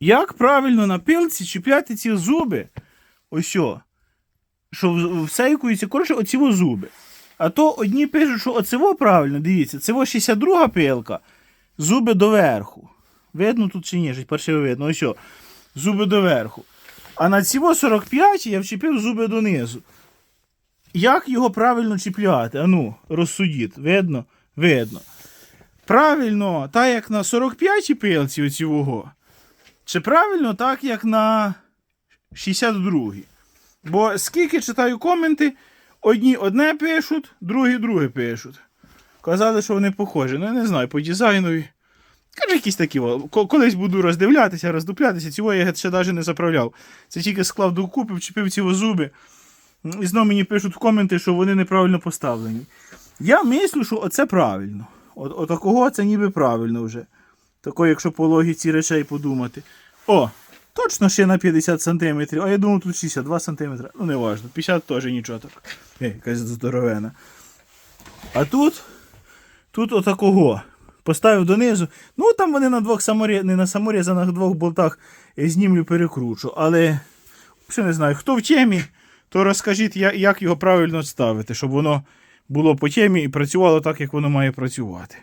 Як правильно на пилці чіпляти ці зуби? Ось що. Всейкуються, коротше, оці зуби. А то одні пишуть, що оцево правильно, дивіться, це 62 пилка, зуби доверху. Видно тут чи ні? Перше видно, ось що. Зуби доверху. А на цього 45 я вчепив зуби донизу. Як його правильно чіпляти? Ану, розсудіть. Видно? Видно. Правильно, так як на 45 пилці оцівого. Чи правильно так, як на 62-й? Бо скільки читаю коменти, одні одне пишуть, другі друге пишуть. Казали, що вони похожі. Ну, я не знаю, по дизайнові. Каже, якісь такі. Колись буду роздивлятися, роздуплятися. Цього я ще навіть не заправляв. Це тільки склав докупи, вчепив ці зуби. І знову мені пишуть в коменти, що вони неправильно поставлені. Я мислю, що оце правильно. От, отакого це ніби правильно вже. Тако, якщо по логіці речей подумати. О, точно ще на 50 см, а я думав тут 62 см. Ну, не важно, 50 теж нічого так. Якась здоровена. А тут, тут отакого. Поставив донизу. Ну там вони на двох саморі... не на саморізаних двох болтах е, знімлю перекручу. Але ще не знаю, хто в темі, то розкажіть, як його правильно ставити, щоб воно було по темі і працювало так, як воно має працювати.